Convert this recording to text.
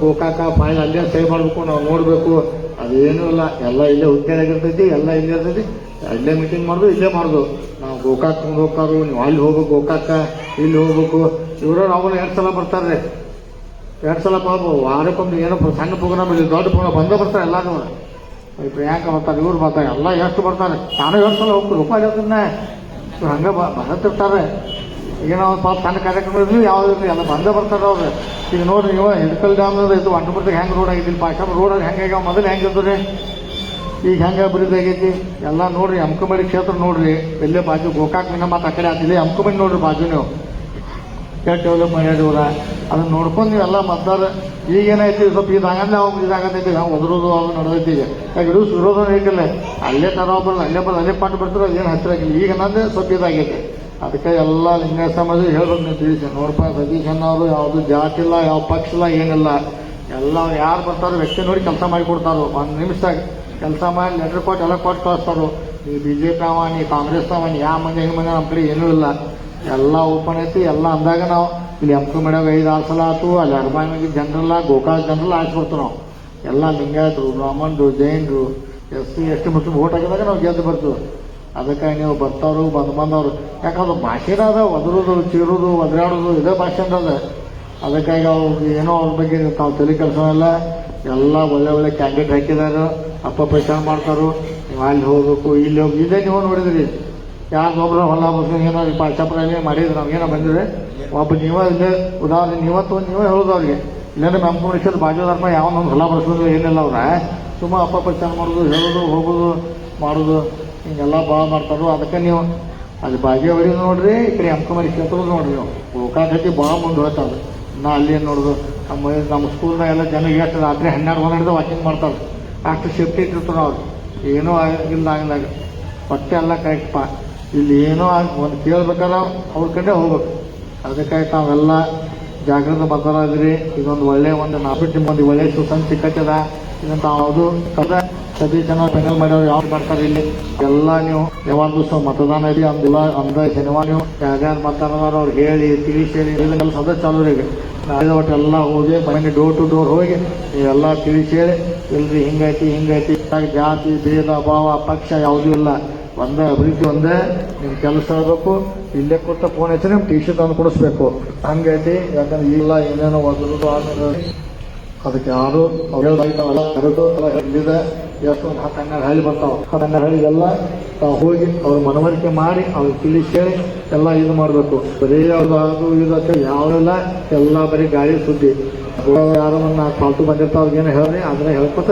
Gokak file ಅಲ್ಲೇ ಸೈ ಮಾಡ್ಬೇಕು, ನಾವು ನೋಡಬೇಕು. ಅದೇನೂ ಇಲ್ಲ, ಎಲ್ಲ ಇಲ್ಲೇ ಹುದ್ದೆಯಾಗಿರ್ತೈತಿ ಎಲ್ಲ ಇಲ್ಲೇ ಇರ್ತೈತಿ. ಅಲ್ಲೇ ಮೀಟಿಂಗ್ ಮಾಡೋದು, ಇಲ್ಲೇ ಮಾಡೋದು. ನಾವು ಗೋಕಾಕ್ ಹೋಗ್ತಾರು, ನೀವು ಅಲ್ಲಿ ಹೋಗ್ಬೇಕು ಗೋಕಾಕ, ಇಲ್ಲಿ ಹೋಗ್ಬೇಕು. ಇವರು ನಾವು ಎರಡು ಸಲ ಬರ್ತಾರೆ ಎರಡು ಸಲ ವಾರಕ್ಕೊಮ್ಮೆ ಏನೋ ಸಣ್ಣ ಪ್ರೋಗ್ರಾಮ್ ಇಲ್ಲಿ ದೊಡ್ಡ ಪ್ರೋಗ್ರಾಮ್ ಬಂದೇ ಬರ್ತಾರೆ ಎಲ್ಲರೂ ಈ ಯಾಕೆ ಬರ್ತಾರೆ, ಇವ್ರು ಬರ್ತಾರೆ, ಎಲ್ಲ ಎಷ್ಟು ಬರ್ತಾರೆ. ನಾನು ಎರಡು ಸಲ ಹೋಗ್ತಾರೆ, ರೂಪಾಯಿ ಇವ್ರು ಹಂಗೆ ಬರತ್ತಿರ್ತಾರೆ. ಏನೋ ಪಾಪ ಸಣ್ಣ ಕಾರ್ಯಕ್ರಮ ಇರಲಿ ಯಾವ್ದು ಇರಲಿ, ಎಲ್ಲ ಬಂದೇ ಬರ್ತಾರೆ ಅವ್ರು. ಈಗ ನೋಡ್ರಿ ನೀವು ಹಿಡ್ಕಲ್ ಡ್ಯಾಮ್ ಇದು ಅಂಟಪುರದಾಗ ಹೆಂಗೆ ರೋಡ್ ಆಗಿದ್ದಿಲ್ಲ. ಪಾಕಮ್ ರೋಡ್ ಹೆಂಗೆ ಆಗ್ಯಾವ? ಮೊದಲು ಹೆಂಗೆ ರೀ ಈಗ ಹೆಂಗೆ ಅಭಿವೃದ್ಧಿ ಎಲ್ಲ ನೋಡ್ರಿ ಅಂಕಮಡಿ ಕ್ಷೇತ್ರ ನೋಡ್ರಿ. ಎಲ್ಲೇ ಬಾಜು ಗೋಕಾಕ್ ಮಿನ ಮಾತು ಆ ಕಡೆ ಆತಿಲ್ಲ ಅಂಕಮಡಿ ನೋಡ್ರಿ ಬಾಜು ನೀವು. ಕೆಟ್ಟ ಡೆವಲಪ್ ಮಾಡ್ಯಾರ ಇವ್ರ ಅದನ್ನ ನೋಡ್ಕೊಂಡು ನೀವೆಲ್ಲ ಮತದಾರ. ಈಗ ಏನೈತಿ ಸ್ವಲ್ಪ ಇದಾಗಂದ್ರೆ ಅವ್ನು ಇದಾಗತ್ತೈತಿ ನಾವು ಒದರೋದು ಅವ್ರು ನಡೆದೈತಿ ಈಗ. ಯಾಕೆ ಇಡೂ ವಿರೋಧ ಐತಿಲ್ಲ ಅಲ್ಲೇ ತರ ಬರೋದು, ಅಲ್ಲೇ ಬರೋದು, ಅಲ್ಲೇ ಪಾಠ ಬರ್ತಾರೆ ಏನು ಹತ್ತಿರ ಆಗಿಲ್ಲ. ಈಗ ನಂದು ಸ್ವಲ್ಪ ಇದಾಗೈತಿ ಅದಕ್ಕೆ ಎಲ್ಲ ಲಿಂಗ ಸಮಾಜ ಹೇಳ್ಬೇಕು ನೀವು ತಿಳಿಸಿ. ನೋಡಪ್ಪ ಸತೀಶ್ ಅನ್ನೋರು ಯಾವುದು ಜಾತಿ ಇಲ್ಲ, ಯಾವ ಪಕ್ಷ ಇಲ್ಲ, ಏನಿಲ್ಲ. ಎಲ್ಲ ಯಾರು ಬರ್ತಾರೋ ವ್ಯಕ್ತಿ ನೋಡಿ ಕೆಲಸ ಮಾಡಿ ಕೊಡ್ತಾರೋ. ಒಂದು ನಿಮಿಷದಾಗ ಕೆಲಸ ಮಾಡಿ ಲೆಟ್ರ್ ಕೊಟ್ಟು ಎಲ್ಲ ಕೊಟ್ಟು ಕಳಿಸ್ತಾರೋ. ಈ ಬಿ ಜೆ ಪಿ ಅವ ನೀ ಕಾಂಗ್ರೆಸ್ ಅವ ಯಾವ ಮಂದಿ, ಹಿಂಗೆ ಮಂದಿ ನಮ್ಮ ಕಡೆ ಏನೂ ಇಲ್ಲ. ಎಲ್ಲ ಓಪನ್ ಐತಿ, ಎಲ್ಲ ಅಂದಾಗ ನಾವು ಇಲ್ಲಿ ಎಂ ಕೆ ಮೇಡಮ್ ಐದು, ಆರು ಸಲ ಆತು. ಅಲ್ಲಿ ಅರ್ಬಾಯಿ ಜನರಲ್ಲ ಗೋಕಾಕ್ ಜನರಲ್ಲ ಆಯ್ಸ್ಕೊಡ್ತೀವಿ ನಾವು. ಎಲ್ಲ ಲಿಂಗಾಯತರು, ಬ್ರಾಹ್ಮಣರು, ಜೈನರು, S C, S T Muslim vote ಹಾಕಿದಾಗ ನಾವು ಗೆದ್ದು ಬರ್ತೀವಿ. ಅದಕ್ಕೆ ನೀವು ಬರ್ತಾರು ಬಂದು ಬಂದವರು. ಯಾಕಂದ್ರೆ ಭಾಷೆನ ಅದ ಒದರೋದು, ಚೀರೋದು, ಒದರಾಡೋದು ಇದೇ ಅದ ಅದಕ್ಕಾಗಿ ಅವ್ರಿಗೆ ಏನೋ ಅವ್ರ ಬಗ್ಗೆ ತಾವು ತಲೆ ಕೆಲಸ ಎಲ್ಲ ಒಳ್ಳೆ ಒಳ್ಳೆ ಕ್ಯಾಂಡಿಡೇಟ್ ಹಾಕಿದಾರೆ ಅಪ್ಪ ಪ್ರಚಾರ ಮಾಡ್ತಾರೋ. ನೀವು ಅಲ್ಲಿ ಹೋಗ್ಬೇಕು, ಇಲ್ಲಿ ಹೋಗಿ ಇದೇ ನೀವು ನೋಡಿದ್ರಿ. ಯಾರು ಒಬ್ಬರು ಹೊಲ ಬಸ್ಸಿನ ಏನೋ ಪಾಠಾಪುರ ಮಾಡಿದ್ರು ನಾವು ಏನೋ ಬಂದಿದ್ರೆ ಒಬ್ಬ ನೀವೇ ಇಲ್ಲೇ, ಉದಾಹರಣೆ, ನೀವತ್ತು ನೀವೇ ಹೇಳೋದು ಅವ್ರಿಗೆ. ಇಲ್ಲಾಂದ್ರೆ ನಮ್ಮ ಮುಗಿಸೋದು ಬಾಜುದಾರ್ಪ ಯಾವನೊಂದು ಹೊಲ ಬರ್ಸೋದು ಏನಿಲ್ಲ ಅವ್ರ. ಸುಮ್ಮ ಅಪ್ಪ ಪ್ರಚಾರ ಮಾಡೋದು, ಹೇಳೋದು, ಹೋಗೋದು, ಮಾಡೋದು, ಹಿಂಗೆಲ್ಲ ಭಾಳ ಮಾಡ್ತಾರೋ ಅದಕ್ಕೆ ನೀವು ಅಲ್ಲಿ ಬಾಜು ಅವರಿಗೆ ನೋಡ್ರಿ, ಈ ಕಡೆ ಅಂಕಮರಿ ಕ್ಷೇತ್ರ ನೋಡ್ರಿ ನೀವು. ಗೋಕಾಕತಿ ಭಾಳ ಮುಂದೆ ಹೋಗ್ತದೆ ನಾ ಅಲ್ಲಿ ಏನು ನೋಡೋದು? ನಮ್ಮ ನಮ್ಮ ಸ್ಕೂಲ್ನಾಗ ಎಲ್ಲ ಜನ ಎಷ್ಟು ರಾತ್ರಿ ಹನ್ನೆರಡು ಹನ್ನೆರಡು ವಾಕಿಂಗ್ ಮಾಡ್ತಾರೆ ಅಷ್ಟು ಸೇಫ್ಟಿ ಇಟ್ಟಿರ್ತಾರೆ ಅವ್ರು. ಏನೂ ಆಗಿಲ್ಲ ಆಗಿಲ್ಲ ಹೊಟ್ಟೆ ಎಲ್ಲ ಕರೆಕ್ಟ್ ಪಾ ಇಲ್ಲಿ ಏನೋ ಒಂದು ಕೇಳ್ಬೇಕಾದ್ರೆ ಅವ್ರ ಕಡೆ ಹೋಗ್ಬೇಕು. ಅದಕ್ಕಾಗಿ ತಾವೆಲ್ಲ ಜಾಗೃತ ಬರ್ತಾರಿದ್ರಿ ಇದೊಂದು ಒಳ್ಳೆ ಒಂದು ನಾಫಿಟ್ ನಿಮ್ಮೊಂದು ಒಳ್ಳೆ ಸುಸಂತ ಸಿಕ್ಕತ್ತದ. ಇದನ್ನ ತಾವು ಕದ ಸತೀಶ್ ಜನ ಪೆನಲ್ ಮಾಡ್ಯಾವ್ರು ಯಾವ್ದು ಬರ್ತಾರೆ ಇಲ್ಲಿ? ಎಲ್ಲ ನೀವು ಯಾವಾಗ ದಿವಸ ಮತದಾನ ಇದೆ ಅಂದಿಲ್ಲ ಅಂದ ಶನಿವಾರ ನೀವು ಯಾರ್ಯಾರು ಮತದಾನ ಅವ್ರು ಹೇಳಿ, ತಿಳಿಸಿ ಹೇಳಿ ಇಲ್ಲ ಸದಾ ಚಾಲು ರೀ ನಾಳೆ ಒಟ್ಟು ಎಲ್ಲ ಹೋಗಿ ಮನೆಗೆ ಡೋರ್ ಟು ಡೋರ್ ಹೋಗಿ ನೀವೆಲ್ಲ ತಿಳಿಸಿ ಹೇಳಿ. ಇಲ್ರಿ, ಹಿಂಗೈತಿ ಹಿಂಗೈತಿ. ಜಾತಿ, ಭೇದ, ಭಾವ, ಪಕ್ಷ ಯಾವುದೂ ಇಲ್ಲ. ಒಂದೇ ಅಭಿವೃದ್ಧಿ ಒಂದೇ ನಿಮ್ ಕೆಲಸ ಆಗಬೇಕು, ಇಲ್ಲೇ ಕೊಟ್ಟ ಫೋನ್ ಹಚ್ಚಿ ನಿಮ್ ಟಿ ಶರ್ಟ್ ತಂದು ಕೊಡಿಸ್ಬೇಕು. ಹಂಗೈತಿ ಯಾಕಂದ್ರೆ ಇಲ್ಲ, ಏನೇನೋ ಒದರುದು ಅದಕ್ಕೆ ಯಾರು ಕರೆದು ಇಲ್ಲಿದೆ ಎಷ್ಟು ಒಂದು ಹತ್ತು ಹನ್ನೆರಡು ಹಳ್ಳಿ ಬರ್ತಾವ. ಹತ್ತು ತಾವು ಹೋಗಿ ಅವ್ರ ಮನವರಿಕೆ ಮಾಡಿ ಅವ್ರ ತಿಳಿಸಿ ಹೇಳಿ ಎಲ್ಲ ಇದು ಮಾಡಬೇಕು. ಬರೀ ಅವ್ರದ್ದು ಅದು ಇದು ಯಾವೆಲ್ಲ ಎಲ್ಲ ಬರೀ ಗಾಳಿ ಸುದ್ದಿ. ಯಾರೋ ಒಂದು ನಾಲ್ಕು ಪಾಲ್ತು ಬಂದಿರ್ತಾವ, ಅವ್ರಿಗೇನು ಹೇಳ್ರಿ, ಅದನ್ನ ಹೇಳ್ಕೊತ